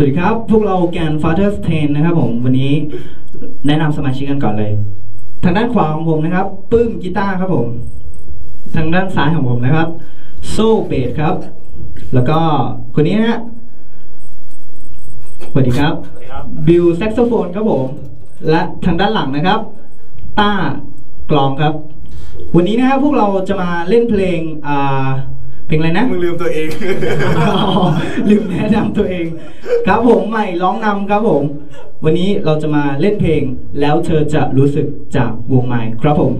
สวัสดีครับ พวกเราแกน Father's 10นะครับผม วันนี้แนะนำสมาชิกกันก่อนเลย ทางด้านขวาของผมนะครับ ปื้มกีตาร์ครับผม ทางด้านซ้ายของผมนะครับ โซ่เบสครับ แล้วก็คนนี้นะฮะสวัสดีครับสวัสดีครับบิลแซกโซโฟนครับผม และทางด้านหลังนะครับ ต้ากลองครับ วันนี้นะครับพวกเราจะมาเล่นเพลงอ่า เพลงอะไรนะมึงลืมตัวเองอ๋อลืมแนะนำตัวเอง ครับผมใหม่ร้องนำครับผม วันนี้เราจะมาเล่นเพลง แล้วเธอจะรู้สึกจากวงใหม่ครับผม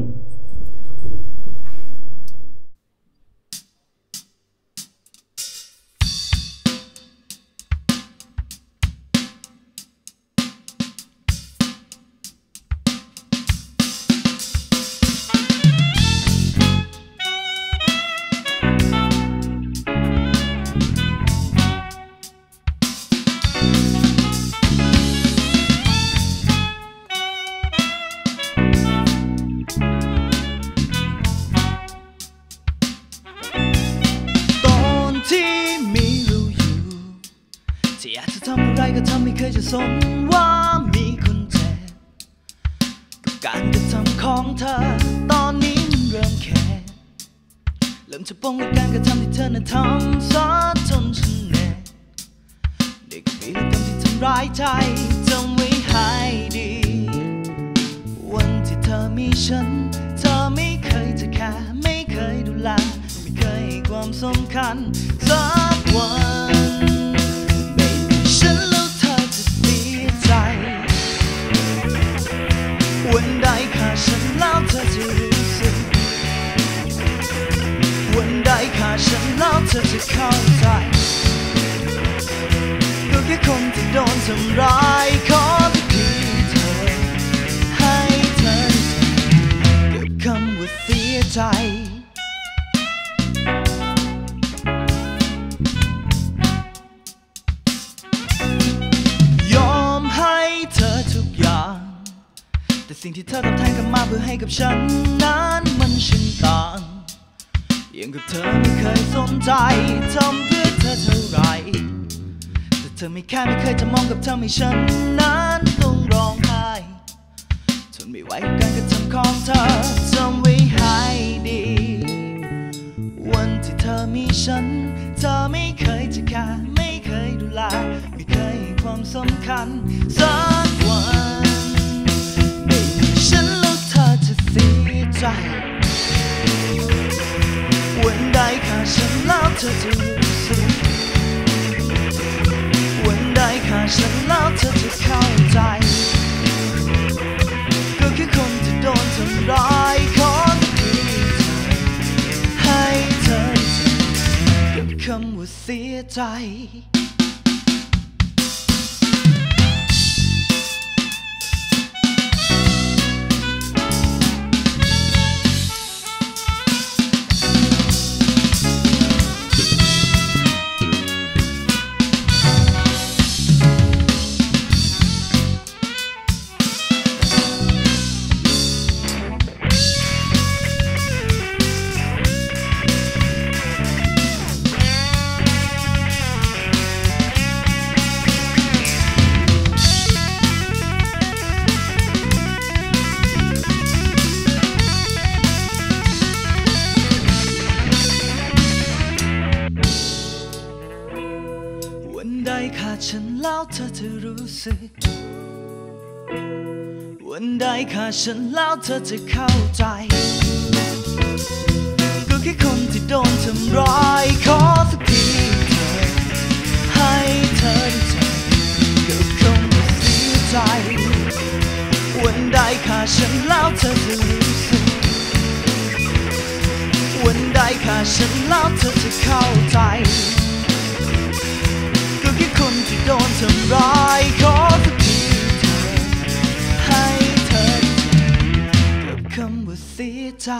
ไรก็ทำไม่เคยจะสนว่ามีคนเจ็บกับการกระทำของเธอ ตอนนี้มันเริ่มแค่เริ่มจะป้องกับการกระทำที่เธอนั้นทำซะจนฉันเหน็บเด็กมีพฤติกรรมที่ทำร้ายใจจำไว้ให้ดี วันที่เธอมีฉัน เธอไม่เคยจะแค่ไม่เคยดูแลไม่เคยให้ความสำคัญสักวัน เธอจะเข้าใจก็แค่คนที่โดนทำร้ายขอเพียงเธอให้เธอเก็บคำว่าเสียใจยอมให้เธอทุกอย่าง แต่สิ่งที่เธอตอบแทนกลับมาเพื่อให้กับฉันนั้นมันช่างต่าง ยังกับเธอไม่เคยสนใจทำเพื่อเธอเท่าไร แต่เธอไม่แค่ไม่เคยจะมองกับเธอไม่ฉันนั้นต้องร้องไห้ทนไม่ไหวกับการกระทำของเธอจำไว้ให้ดี วันที่เธอมีฉัน เธอไม่เคยจะแค่ไม่เคยดูแลไม่เคยให้ความสำคัญสักวันไม่มีฉันแล้วเธอจะเสียใจ ฉันแล้วเธอจะรู้สึกวันใดขาดฉันแล้วเธอจะเข้าใจ ก็แค่คนที่โดนทำร้ายขอเพียงเธอให้เธอกับคำว่าเสียใจ ขาดฉันแล้วเธอจะรู้สึก วันใดขาดฉันแล้วเธอจะเข้าใจ ก็แค่คนที่โดนทำร้ายขอสักทีเธอให้เธอได้เจอกับคำว่เสียใจ วันใดขาดฉันแล้วเธอจะรู้สึก วันใดขาดฉันแล้วเธอจะเข้าใจ ก็แค่คนที่โดนทำร้ายขอสักทีเธอให้เธอได้เจอกับคำว่าเสียใจ